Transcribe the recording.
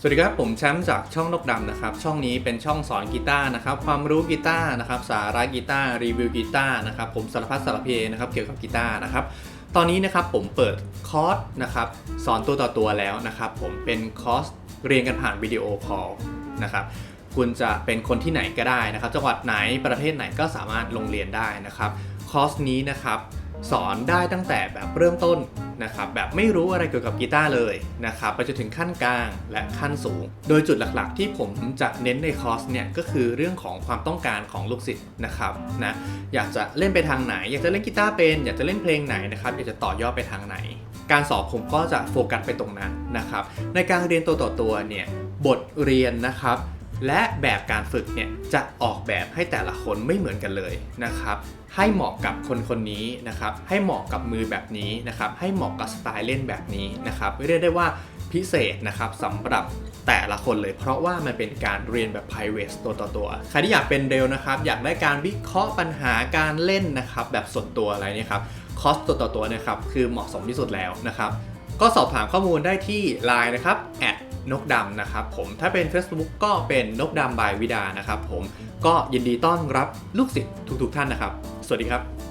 สวัสดีครับ ผมแชมป์จากช่องนกดำนะครับ ช่องนี้เป็นช่องสอนกีตาร์นะครับ ความรู้กีตาร์นะครับ สาระกีตาร์รีวิวกีตาร์นะครับ ผมสารพัดสารเพนะครับ เกี่ยวกับกีตาร์นะครับ ตอนนี้นะครับผมเปิดคอร์สนะครับ สอนตัวต่อตัวแล้วนะครับ ผมเป็นคอร์สเรียนกันผ่านวิดีโอคอลนะครับ คุณจะเป็นคนที่ไหนก็ได้นะครับ จังหวัดไหนประเทศไหนก็สามารถลงเรียนได้นะครับ คอร์สนี้นะครับสอนได้ตั้งแต่แบบเริ่มต้น นะครับแบบไม่รู้อะไรเกี่ยวกับกีตาร์เลยนะครับไปจนถึงขั้นกลางและขั้นสูง โดยจุดหลักๆ ที่ผมจะเน้นในคอร์สเนี่ยก็คือเรื่องของความต้องการของลูกศิษย์นะครับนะอยากจะเล่นไปทางไหน อยากจะเล่นกีตาร์เป็น อยากจะเล่นเพลงไหนนะครับอยากจะต่อยอดไปทางไหน การสอนผมก็จะโฟกัสไปตรงนั้นนะครับในการเรียนตัวต่อตัวเนี่ยบทเรียนนะครับ และแบบการฝึกเนี่ยจะออกแบบให้แต่ละคนไม่เหมือนกันเลยนะครับ ให้เหมาะกับคนคนนี้นะครับ ให้เหมาะกับมือแบบนี้นะครับ ให้เหมาะกับสไตล์เล่นแบบนี้นะครับเรียกได้ว่าพิเศษนะครับสำหรับแต่ละคนเลย เพราะว่ามันเป็นการเรียนแบบ private ตัวต่อตัวใครที่อยากเป็นเร็วนะครับ อยากได้การวิเคราะห์ปัญหาการเล่นนะครับ แบบส่วนตัวอะไรเนี่ยครับคอสตัวต่อตัวนะครับคือเหมาะสมที่สุดแล้วนะครับ ก็สอบถามข้อมูลได้ที่ Line นะครับ นกดำนะครับผมถ้าเป็น Facebook ก็เป็นนกดำบายวิดานะครับผมก็ยินดีต้อนรับลูกศิษย์ทุกๆท่านนะครับ สวัสดีครับ